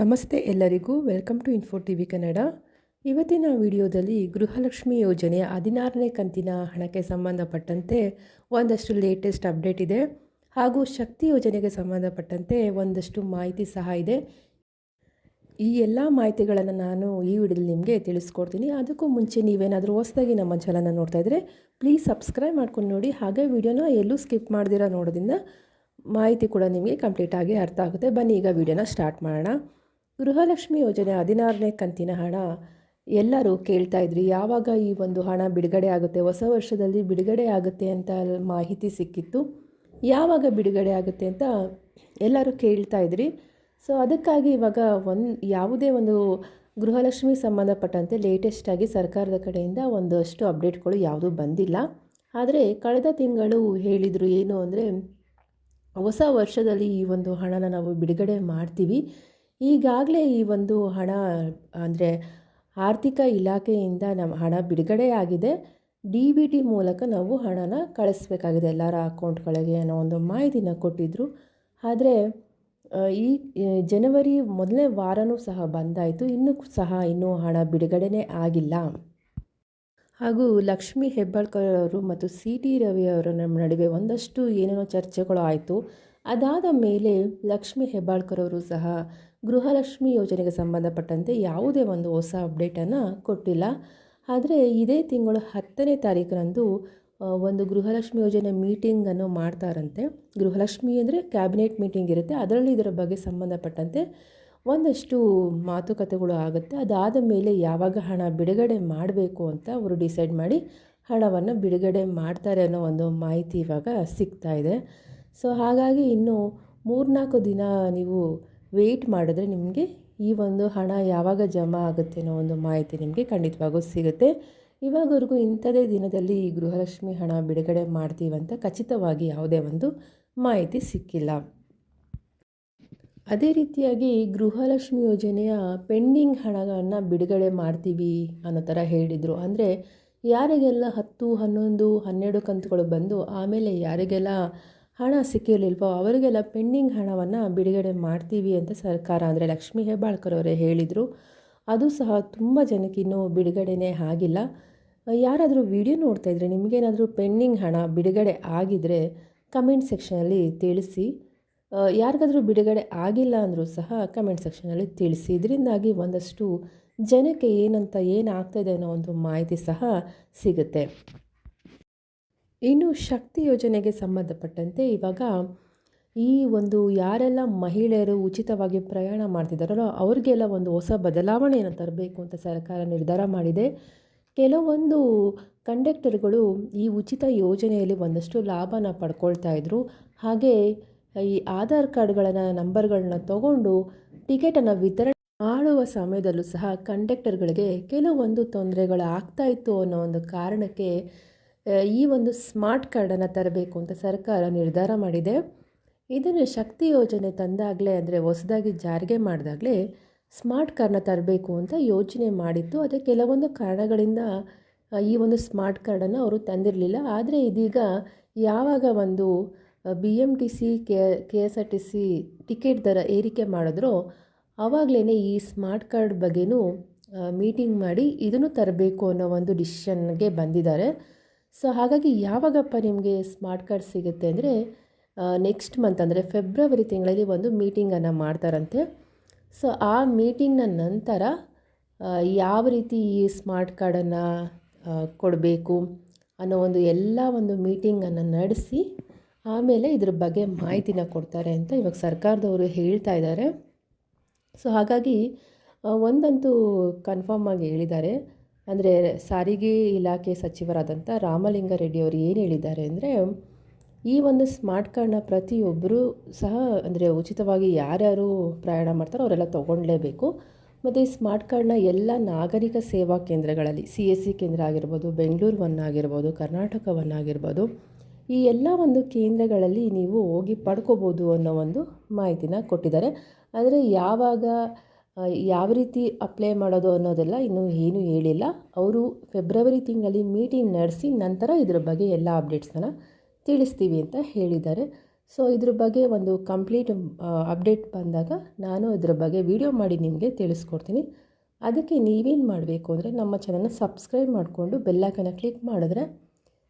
ನಮಸ್ತೆ ಎಲ್ಲರಿಗೂ. Welcome to info T V Kannada ಇವತ್ತಿನ ವಿಡಿಯೋದಲ್ಲಿ ಗೃಹಲಕ್ಷ್ಮಿ ಯೋಜನೆಯ ಹದಿನಾರನೇ ಕಂತಿನ ಹಣಕ್ಕೆ ಸಂಬಂಧಪಟ್ಟಂತೆ ಒಂದಷ್ಟು ಲೇಟೆಸ್ಟ್ ಅಪ್ಡೇಟ್ ಇದೆ. ಹಾಗೂ ಶಕ್ತಿ ಯೋಜನೆಗೆ ಸಂಬಂಧಪಟ್ಟಂತೆ ಒಂದಷ್ಟು ಮಾಹಿತಿ ಸಹ ಇದೆ. ಈ ಎಲ್ಲ ಮಾಹಿತಿಗಳನ್ನು ನಾನು ಈ ವಿಡಿಯೋದಲ್ಲಿ ನಿಮಗೆ ತಿಳಿಸ್ಕೊಡ್ತೀನಿ. ಅದಕ್ಕೂ ಮುಂಚೆ ನೀವೇನಾದರೂ ಹೊಸದಾಗಿ ನಮ್ಮ ಚಾನಲ್ನ ನೋಡ್ತಾ ಇದ್ದರೆ ಪ್ಲೀಸ್ ಸಬ್ಸ್ಕ್ರೈಬ್ ಮಾಡ್ಕೊಂಡು ನೋಡಿ. ಹಾಗೆ ವಿಡಿಯೋನ ಎಲ್ಲೂ ಸ್ಕಿಪ್ ಮಾಡ್ದಿರ ನೋಡೋದ್ರಿಂದ ಮಾಹಿತಿ ಕೂಡ ನಿಮಗೆ ಕಂಪ್ಲೀಟಾಗಿ ಅರ್ಥ ಆಗುತ್ತೆ. ಬನ್ನಿ, ಈಗ ವಿಡಿಯೋನ ಸ್ಟಾರ್ಟ್ ಮಾಡೋಣ. ಗೃಹಲಕ್ಷ್ಮಿ ಯೋಜನೆ ಹದಿನಾರನೇ ಕಂತಿನ ಹಣ ಎಲ್ಲರೂ ಕೇಳ್ತಾ ಇದ್ರಿ. ಯಾವಾಗ ಈ ಒಂದು ಹಣ ಬಿಡುಗಡೆ ಆಗುತ್ತೆ? ಹೊಸ ವರ್ಷದಲ್ಲಿ ಬಿಡುಗಡೆ ಆಗುತ್ತೆ ಅಂತ ಮಾಹಿತಿ ಸಿಕ್ಕಿತ್ತು. ಯಾವಾಗ ಬಿಡುಗಡೆ ಆಗುತ್ತೆ ಅಂತ ಎಲ್ಲರೂ ಕೇಳ್ತಾ ಇದ್ರಿ. ಸೊ ಅದಕ್ಕಾಗಿ ಇವಾಗ ಒಂದು ಯಾವುದೇ ಒಂದು ಗೃಹಲಕ್ಷ್ಮಿ ಸಂಬಂಧಪಟ್ಟಂತೆ ಲೇಟೆಸ್ಟಾಗಿ ಸರ್ಕಾರದ ಕಡೆಯಿಂದ ಒಂದಷ್ಟು ಅಪ್ಡೇಟ್ಗಳು ಯಾವುದೂ ಬಂದಿಲ್ಲ. ಆದರೆ ಕಳೆದ ತಿಂಗಳು ಹೇಳಿದರು ಏನು ಅಂದರೆ, ಹೊಸ ವರ್ಷದಲ್ಲಿ ಈ ಒಂದು ಹಣನ ನಾವು ಬಿಡುಗಡೆ ಮಾಡ್ತೀವಿ. ಈಗಾಗಲೇ ಈ ಒಂದು ಹಣ, ಅಂದರೆ ಆರ್ಥಿಕ ಇಲಾಖೆಯಿಂದ ನಮ್ಮ ಹಣ ಬಿಡುಗಡೆ ಆಗಿದೆ ಡಿ ಬಿ ಟಿ ಮೂಲಕ ನಾವು ಹಣನ ಕಳಿಸ್ಬೇಕಾಗಿದೆ ಎಲ್ಲರ ಅಕೌಂಟ್ಗಳಿಗೆ ಅನ್ನೋ ಒಂದು ಮಾಹಿತಿನ ಕೊಟ್ಟಿದ್ದರು ಆದರೆ ಈ ಜನವರಿ ಮೊದಲನೇ ವಾರನೂ ಸಹ ಬಂದಾಯಿತು. ಇನ್ನೂ ಸಹ ಇನ್ನೂ ಹಣ ಬಿಡುಗಡೆನೇ ಆಗಿಲ್ಲ. ಹಾಗೂ ಲಕ್ಷ್ಮೀ ಹೆಬ್ಬಾಳ್ಕರ್ ಅವರು ಮತ್ತು ಸಿ ಟಿ ರವಿ ಅವರ ನಮ್ಮ ನಡುವೆ ಒಂದಷ್ಟು ಏನೇನೋ ಚರ್ಚೆಗಳು ಆಯಿತು. ಅದಾದ ಮೇಲೆ ಲಕ್ಷ್ಮೀ ಹೆಬ್ಬಾಳ್ಕರ್ ಅವರು ಸಹ ಗೃಹಲಕ್ಷ್ಮಿ ಯೋಜನೆಗೆ ಸಂಬಂಧಪಟ್ಟಂತೆ ಯಾವುದೇ ಒಂದು ಹೊಸ ಅಪ್ಡೇಟನ್ನು ಕೊಟ್ಟಿಲ್ಲ. ಆದರೆ ಇದೇ ತಿಂಗಳು ಹತ್ತನೇ ತಾರೀಕಿನಂದು ಒಂದು ಗೃಹಲಕ್ಷ್ಮಿ ಯೋಜನೆ ಮೀಟಿಂಗನ್ನು ಮಾಡ್ತಾರಂತೆ. ಗೃಹಲಕ್ಷ್ಮಿ ಅಂದರೆ ಕ್ಯಾಬಿನೆಟ್ ಮೀಟಿಂಗ್ ಇರುತ್ತೆ. ಅದರಲ್ಲಿ ಇದರ ಬಗ್ಗೆ ಸಂಬಂಧಪಟ್ಟಂತೆ ಒಂದಷ್ಟು ಮಾತುಕತೆಗಳು ಆಗುತ್ತೆ. ಅದಾದ ಮೇಲೆ ಯಾವಾಗ ಹಣ ಬಿಡುಗಡೆ ಮಾಡಬೇಕು ಅಂತ ಅವರು ಡಿಸೈಡ್ ಮಾಡಿ ಹಣವನ್ನು ಬಿಡುಗಡೆ ಮಾಡ್ತಾರೆ ಅನ್ನೋ ಒಂದು ಮಾಹಿತಿ ಇವಾಗ ಸಿಗ್ತಾ ಇದೆ. ಸೊ ಹಾಗಾಗಿ ಇನ್ನು ಮೂರ್ನಾಲ್ಕು ದಿನ ನೀವು ವೆಯ್ಟ್ ಮಾಡಿದ್ರೆ ನಿಮಗೆ ಈ ಒಂದು ಹಣ ಯಾವಾಗ ಜಮಾ ಆಗುತ್ತೆ ಅನ್ನೋ ಒಂದು ಮಾಹಿತಿ ನಿಮಗೆ ಖಂಡಿತವಾಗೂ ಸಿಗುತ್ತೆ. ಇವಾಗವರೆಗೂ ಇಂಥದೇ ದಿನದಲ್ಲಿ ಈ ಗೃಹಲಕ್ಷ್ಮಿ ಹಣ ಬಿಡುಗಡೆ ಮಾಡ್ತೀವಂತ ಖಚಿತವಾಗಿ ಯಾವುದೇ ಒಂದು ಮಾಹಿತಿ ಸಿಕ್ಕಿಲ್ಲ. ಅದೇ ರೀತಿಯಾಗಿ ಗೃಹಲಕ್ಷ್ಮಿ ಯೋಜನೆಯ ಪೆಂಡಿಂಗ್ ಹಣಗಳನ್ನು ಬಿಡುಗಡೆ ಮಾಡ್ತೀವಿ ಅನ್ನೋ ಥರ ಹೇಳಿದರು. ಅಂದರೆ ಯಾರಿಗೆಲ್ಲ ಹತ್ತು, ಹನ್ನೊಂದು, ಹನ್ನೆರಡು ಕಂತುಗಳು ಬಂದು ಆಮೇಲೆ ಯಾರಿಗೆಲ್ಲ ಹಣ ಸಿಕ್ಕಿರಲಿಲ್ವೋ, ಅವರಿಗೆಲ್ಲ ಪೆಂಡಿಂಗ್ ಹಣವನ್ನು ಬಿಡುಗಡೆ ಮಾಡ್ತೀವಿ ಅಂತ ಸರ್ಕಾರ, ಅಂದರೆ ಲಕ್ಷ್ಮೀ ಹೆಬ್ಬಾಳ್ಕರ್ ಅವರೇ ಹೇಳಿದರು. ಅದು ಸಹ ತುಂಬ ಜನಕ್ಕೆ ಇನ್ನೂ ಬಿಡುಗಡೆನೇ ಆಗಿಲ್ಲ. ಯಾರಾದರೂ ವಿಡಿಯೋ ನೋಡ್ತಾ ಇದ್ದರೆ ನಿಮಗೇನಾದರೂ ಪೆಂಡಿಂಗ್ ಹಣ ಬಿಡುಗಡೆ ಆಗಿದ್ದರೆ ಕಮೆಂಟ್ ಸೆಕ್ಷನಲ್ಲಿ ತಿಳಿಸಿ. ಯಾರಿಗಾದರೂ ಬಿಡುಗಡೆ ಆಗಿಲ್ಲ ಅಂದರೂ ಸಹ ಕಮೆಂಟ್ ಸೆಕ್ಷನಲ್ಲಿ ತಿಳಿಸಿ. ಇದರಿಂದಾಗಿ ಒಂದಷ್ಟು ಜನಕ್ಕೆ ಏನಂತ ಏನಾಗ್ತಾಯಿದೆ ಅನ್ನೋ ಒಂದು ಮಾಹಿತಿ ಸಹ ಸಿಗುತ್ತೆ. ಇನ್ನು ಶಕ್ತಿ ಯೋಜನೆಗೆ ಸಂಬಂಧಪಟ್ಟಂತೆ ಇವಾಗ ಈ ಒಂದು ಯಾರೆಲ್ಲ ಮಹಿಳೆಯರು ಉಚಿತವಾಗಿ ಪ್ರಯಾಣ ಮಾಡ್ತಿದ್ದಾರಲ್ಲ, ಅವ್ರಿಗೆಲ್ಲ ಒಂದು ಹೊಸ ಬದಲಾವಣೆಯನ್ನು ತರಬೇಕು ಅಂತ ಸರ್ಕಾರ ನಿರ್ಧಾರ ಮಾಡಿದೆ. ಕೆಲವೊಂದು ಕಂಡಕ್ಟರ್ಗಳು ಈ ಉಚಿತ ಯೋಜನೆಯಲ್ಲಿ ಒಂದಷ್ಟು ಲಾಭನ ಪಡ್ಕೊಳ್ತಾ ಇದ್ದರು ಹಾಗೆ ಈ ಆಧಾರ್ ಕಾರ್ಡ್ಗಳನ್ನು, ನಂಬರ್ಗಳನ್ನ ತಗೊಂಡು ಟಿಕೆಟನ್ನು ವಿತರಣೆ ಮಾಡುವ ಸಮಯದಲ್ಲೂ ಸಹ ಕಂಡಕ್ಟರ್ಗಳಿಗೆ ಕೆಲವೊಂದು ತೊಂದರೆಗಳು ಆಗ್ತಾ ಇತ್ತು ಅನ್ನೋ ಒಂದು ಕಾರಣಕ್ಕೆ ಈ ಒಂದು ಸ್ಮಾರ್ಟ್ ಕಾರ್ಡನ್ನು ತರಬೇಕು ಅಂತ ಸರ್ಕಾರ ನಿರ್ಧಾರ ಮಾಡಿದೆ. ಇದನ್ನು ಶಕ್ತಿ ಯೋಜನೆ ತಂದಾಗಲೇ, ಅಂದರೆ ಹೊಸದಾಗಿ ಜಾರಿಗೆ ಮಾಡಿದಾಗಲೇ ಸ್ಮಾರ್ಟ್ ಕಾರ್ಡನ್ನ ತರಬೇಕು ಅಂತ ಯೋಚನೆ ಮಾಡಿತ್ತು ಅದೇ ಕೆಲವೊಂದು ಕಾರಣಗಳಿಂದ ಈ ಒಂದು ಸ್ಮಾರ್ಟ್ ಕಾರ್ಡನ್ನು ಅವರು ತಂದಿರಲಿಲ್ಲ. ಆದರೆ ಇದೀಗ ಯಾವಾಗ ಒಂದು B M T C K K S R T C ticket ದರ ಏರಿಕೆ ಮಾಡಿದ್ರೋ ಆವಾಗಲೇ ಈ ಸ್ಮಾರ್ಟ್ ಕಾರ್ಡ್ ಬಗ್ಗೆನೂ ಮೀಟಿಂಗ್ ಮಾಡಿ ಇದನ್ನು ತರಬೇಕು ಅನ್ನೋ ಒಂದು ಡಿಸಿಷನ್ಗೆ ಬಂದಿದ್ದಾರೆ. ಸೊ ಹಾಗಾಗಿ ಯಾವಾಗಪ್ಪ ನಿಮಗೆ ಸ್ಮಾರ್ಟ್ ಕಾರ್ಡ್ ಸಿಗುತ್ತೆ ಅಂದರೆ ನೆಕ್ಸ್ಟ್ ಮಂತ್ ಅಂದರೆ ಫೆಬ್ರವರಿ ತಿಂಗಳಲ್ಲಿ ಒಂದು ಮೀಟಿಂಗನ್ನು ಮಾಡ್ತಾರಂತೆ. ಸೊ ಆ ಮೀಟಿಂಗ್ನ ನಂತರ ಯಾವ ರೀತಿ ಈ ಸ್ಮಾರ್ಟ್ ಕಾರ್ಡನ್ನು ಕೊಡಬೇಕು ಅನ್ನೋ ಒಂದು ಎಲ್ಲ ಒಂದು ಮೀಟಿಂಗನ್ನು ನಡೆಸಿ, ಆಮೇಲೆ ಇದ್ರ ಬಗ್ಗೆ ಮಾಹಿತಿನ ಕೊಡ್ತಾರೆ ಅಂತ ಇವಾಗ ಸರ್ಕಾರದವರು ಹೇಳ್ತಾ ಇದ್ದಾರೆ ಸೊ ಹಾಗಾಗಿ ಒಂದಂತೂ ಕನ್ಫರ್ಮ್ ಆಗಿ ಹೇಳಿದ್ದಾರೆ. ಅಂದರೆ ಸಾರಿಗೆ ಇಲಾಖೆ ಸಚಿವರಾದಂಥ ರಾಮಲಿಂಗಾರೆಡ್ಡಿ ಅವರು ಏನು ಹೇಳಿದ್ದಾರೆ ಅಂದರೆ, ಈ ಒಂದು ಸ್ಮಾರ್ಟ್ ಕಾರ್ಡ್ನ ಪ್ರತಿಯೊಬ್ಬರೂ ಸಹ ಅಂದರೆ ಉಚಿತವಾಗಿ ಯಾರ್ಯಾರು ಪ್ರಯಾಣ ಮಾಡ್ತಾರೋ ಅವರೆಲ್ಲ ತೊಗೊಳ್ಲೇಬೇಕು ಮತ್ತು ಈ ಸ್ಮಾರ್ಟ್ ಕಾರ್ಡ್ನ ಎಲ್ಲ ನಾಗರಿಕ ಸೇವಾ ಕೇಂದ್ರಗಳಲ್ಲಿ, ಸಿ ಎಸ್ ಸಿ ಕೇಂದ್ರ ಆಗಿರ್ಬೋದು, ಬೆಂಗಳೂರು ಒನ್ ಆಗಿರ್ಬೋದು, ಕರ್ನಾಟಕ ಒನ್ ಆಗಿರ್ಬೋದು, ಈ ಎಲ್ಲ ಒಂದು ಕೇಂದ್ರಗಳಲ್ಲಿ ನೀವು ಹೋಗಿ ಪಡ್ಕೋಬೋದು ಅನ್ನೋ ಒಂದು ಮಾಹಿತಿನ ಕೊಟ್ಟಿದ್ದಾರೆ. ಆದರೆ ಯಾವಾಗ ಯಾವ ರೀತಿ ಅಪ್ಲೈ ಮಾಡೋದು ಅನ್ನೋದೆಲ್ಲ ಇನ್ನೂ ಏನೂ ಹೇಳಿಲ್ಲ. ಅವರು ಫೆಬ್ರವರಿ ತಿಂಗಳಲ್ಲಿ ಮೀಟಿಂಗ್ ನಡೆಸಿ ನಂತರ ಇದ್ರ ಬಗ್ಗೆ ಎಲ್ಲ ಅಪ್ಡೇಟ್ಸನ್ನು ತಿಳಿಸ್ತೀವಿ ಅಂತ ಹೇಳಿದ್ದಾರೆ. ಸೊ ಇದ್ರ ಬಗ್ಗೆ ಒಂದು ಕಂಪ್ಲೀಟ್ ಅಪ್ಡೇಟ್ ಬಂದಾಗ ನಾನು ಇದ್ರ ಬಗ್ಗೆ ವಿಡಿಯೋ ಮಾಡಿ ನಿಮಗೆ ತಿಳಿಸ್ಕೊಡ್ತೀನಿ. ಅದಕ್ಕೆ ನೀವೇನು ಮಾಡಬೇಕು ಅಂದರೆ ನಮ್ಮ ಚಾನಲ್ನ ಸಬ್ಸ್ಕ್ರೈಬ್ ಮಾಡಿಕೊಂಡು ಬೆಲ್ಲೈಕನ್ನ ಕ್ಲಿಕ್ ಮಾಡಿದ್ರೆ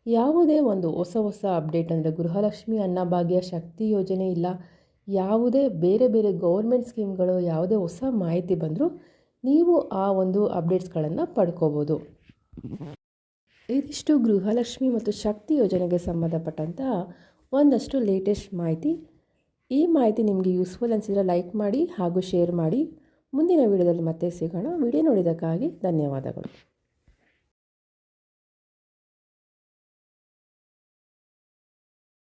ಯಾವುದೇ ಒಂದು ಹೊಸ ಹೊಸ ಅಪ್ಡೇಟ್ ಅಂದರೆ ಗೃಹಲಕ್ಷ್ಮಿ ಅನ್ನಭಾಗ್ಯ ಶಕ್ತಿ ಯೋಜನೆ ಇಲ್ಲ ಯಾವುದೇ ಬೇರೆ ಬೇರೆ ಗೌರ್ಮೆಂಟ್ ಸ್ಕೀಮ್ಗಳು ಯಾವುದೇ ಹೊಸ ಮಾಹಿತಿ ಬಂದರೂ ನೀವು ಆ ಒಂದು ಅಪ್ಡೇಟ್ಸ್ಗಳನ್ನು ಪಡ್ಕೋಬೋದು. ಇದಿಷ್ಟು ಗೃಹಲಕ್ಷ್ಮಿ ಮತ್ತು ಶಕ್ತಿ ಯೋಜನೆಗೆ ಸಂಬಂಧಪಟ್ಟಂಥ ಒಂದಷ್ಟು ಲೇಟೆಸ್ಟ್ ಮಾಹಿತಿ. ಈ ಮಾಹಿತಿ ನಿಮಗೆ ಯೂಸ್ಫುಲ್ ಅನಿಸಿದರೆ ಲೈಕ್ ಮಾಡಿ ಹಾಗೂ ಶೇರ್ ಮಾಡಿ. ಮುಂದಿನ ವಿಡಿಯೋದಲ್ಲಿ ಮತ್ತೆ ಸಿಗೋಣ. ವಿಡಿಯೋ ನೋಡಿದ್ದಕ್ಕಾಗಿ ಧನ್ಯವಾದಗಳು.